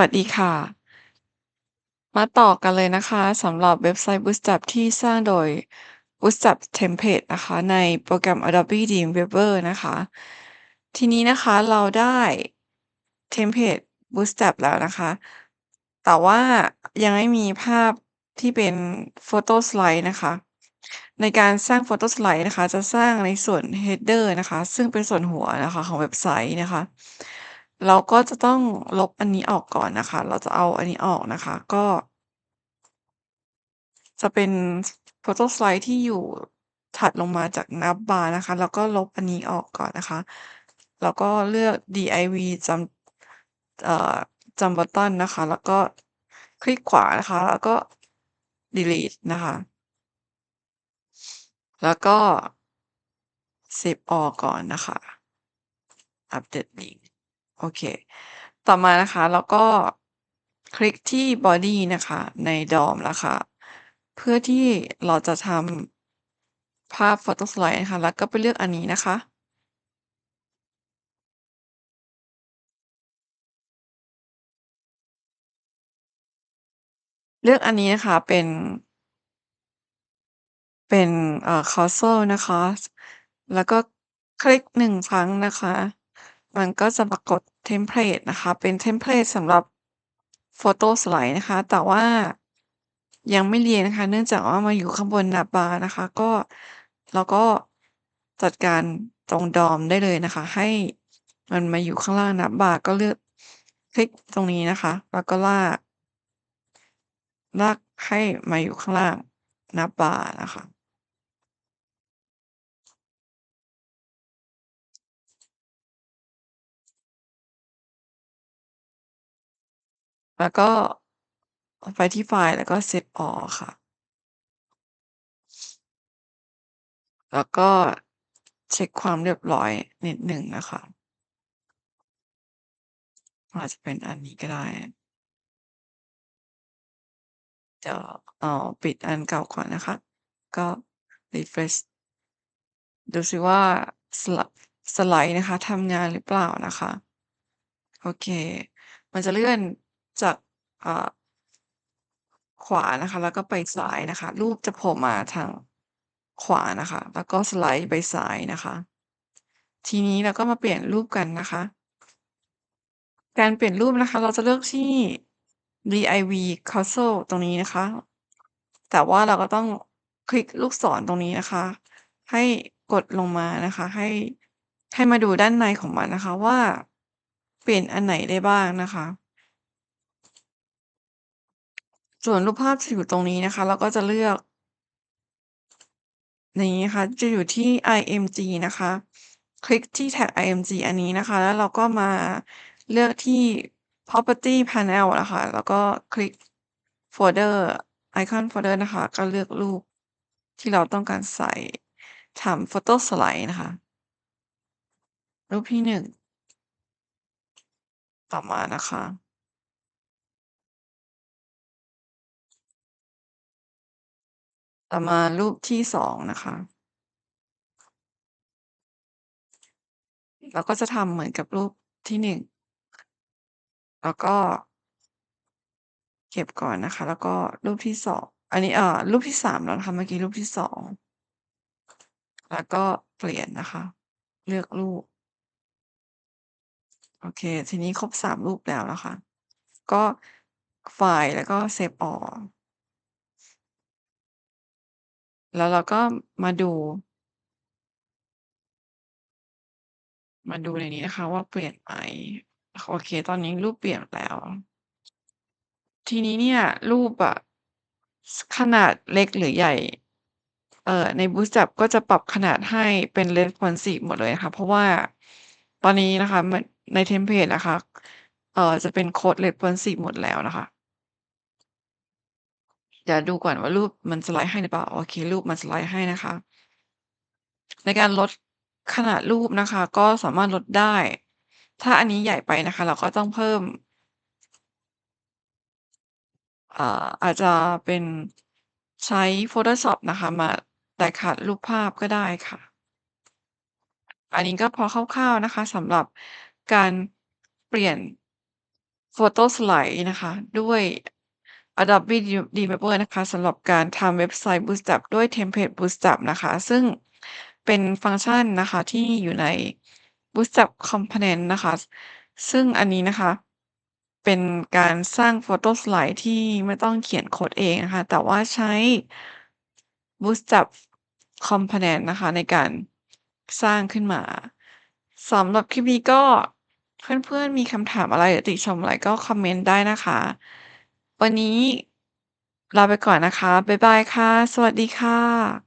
วัสดีค่ะ มาต่อกันเลยนะคะสำหรับเว็บไซต์ Bootstrap ที่สร้างโดย Bootstrap Template นะคะ ในโปรแกรม Adobe Dreamweaver นะคะ ทีนี้นะคะเราได้ Template Bootstrap แล้วนะคะ แต่ว่ายังไม่มีภาพที่เป็น Photo Slide นะคะในการสร้าง Photo Slide นะคะ จะสร้างในส่วน Header นะคะ ซึ่งเป็นส่วนหัวนะคะของเว็บไซต์นะคะ เราก็จะต้องลบอันนี้ออกก่อนนะคะ เราจะเอาอันนี้ออกนะคะ ก็ จะเป็น Photo Slide ที่อยู่ถัดลงมาจาก Navbar นะคะ แล้วก็ลบอันนี้ออกก่อนนะคะ แล้วก็เลือก div จำเอ่อจำบัตตอนนะคะ แล้วก็คลิกขวานะคะ แล้วก็ delete นะคะ แล้วก็ เซฟ all ก่อนนะคะ อัปเดตลิง โอเค ต่อมานะคะเราก็คลิกที่บอดีนะคะ ใน DOM นะคะ เพื่อที่เราจะทำภาพ Photo Slide นะคะ แล้วก็ไปเลือกอันนี้นะคะ เลือกอันนี้นะคะ เป็น เป็นเอ่อ cursor นะคะ แล้วก็คลิก1ครั้งนะคะ มันก็จะปรากฏเทมเพลตนะคะ เป็นเทมเพลตสำหรับ Photo Slide นะคะ แต่ว่ายังไม่เรียงนะคะ เนื่องจากว่ามาอยู่ข้างบน Navbar นะคะ ก็เราก็จัดการตรง DOM ได้เลยนะคะ ให้มันมาอยู่ข้างล่าง Navbar ก็เลือกคลิกตรงนี้นะคะ แล้วก็ลาก ลากให้มาอยู่ข้างล่าง Navbar นะคะ แล้วก็ไปที่ไฟล์ แล้วก็เซฟ all ค่ะ แล้วก็เช็กความเรียบร้อยนิดหนึ่งนะคะอาจจะเป็นอันนี้ก็ได้ เดี๋ยวเอ่อปิดอันเก่าก่อนนะคะ ก็ refresh ดูซิว่าสไลสไลด์นะคะทำงานหรือเปล่านะคะ โอเค มันจะเลื่อน จากอ่าขวานะคะ แล้วก็ไปซ้ายนะคะ รูปจะโผล่มาทางขวานะคะ แล้วก็สไลด์ไปซ้ายนะคะ ทีนี้เราก็มาเปลี่ยนรูปกันนะคะ การเปลี่ยนรูปนะคะ เราจะเลือกที่ div cursor ตรงนี้นะคะ แต่ว่าเราก็ต้องคลิกลูกศรตรงนี้นะคะ ให้กดลงมานะคะ ให้ให้มาดูด้านในของมันนะคะว่าเปลี่ยนอันไหนได้บ้างนะคะ ส่วนรูปภาพจะอยู่ตรงนี้นะคะ เราก็จะเลือกนี้นะคะจะอยู่ที่ img นะคะ คลิกที่แท็ก img อันนี้นะคะ แล้วเราก็มาเลือกที่ property panel นะคะ แล้วก็คลิกโฟลเดอร์ไอคอนโฟลเดอร์นะคะ ก็เลือกรูปที่เราต้องการใส่ทำ Photo Slide นะคะ รูปที่1ต่อมานะคะ ต่อมารูปที่2นะคะ เราก็จะทำเหมือนกับรูปที่1แล้วก็ เก็บก่อนนะคะ แล้วก็รูปที่2อันนี้เอ่อรูปที่3แล้วนะคะเมื่อกี้รูปที่2แล้วก็เปลี่ยนนะคะ เลือกรูป โอเค ทีนี้ครบ3รูปแล้วนะคะ ก็ไฟล์แล้วก็เซฟ all แล้วเราก็มาดู มาดูในนี้นะคะ ว่าเปลี่ยนไหมโอเค ตอนนี้รูปเปลี่ยนแล้ว ทีนี้เนี่ย รูปอะขนาดเล็กหรือใหญ่ เอ่อ ใน Bootstrap ก็จะปรับขนาดให้เป็น responsive หมดเลยนะคะเพราะว่าตอนนี้นะคะในเทมเพลตนะคะ เอ่อ จะเป็นโค้ด responsive หมดแล้วนะคะ เดี๋ยวดูก่อนว่ารูปมันสไลด์ให้หรือเปล่า โอเค รูปมันสไลด์ให้นะคะ ในการลดขนาดรูปนะคะ ก็สามารถลดได้ ถ้าอันนี้ใหญ่ไปนะคะ เราก็ต้องเพิ่มอาจจะเป็นใช้ Photoshop นะคะ มาแตกขัดรูปภาพก็ได้ค่ะ อันนี้ก็พอคร่าวๆนะคะสำหรับการเปลี่ยน Photo Slide นะคะ ด้วย Adobe Re Reader นะคะสำหรับการทำเว็บไซต์ Bootstrap ด้วย Template Bootstrap นะคะ ซึ่งเป็นฟังก์ชันนะคะที่อยู่ใน Bootstrap Component นะคะ ซึ่งอันนี้นะคะ เป็นการสร้าง Photo Slide ที่ไม่ต้องเขียนโค้ดเองนะคะ แต่ว่าใช้ Bootstrap Component นะคะ ในการสร้างขึ้นมาสำหรับคลิปนี้ก็เพื่อนๆมีคำถามอะไรหรือติชมอะไรก็คอมเมนต์ได้นะคะ วันนี้ลาไปก่อนนะคะ บ๊ายบายค่ะ สวัสดีค่ะ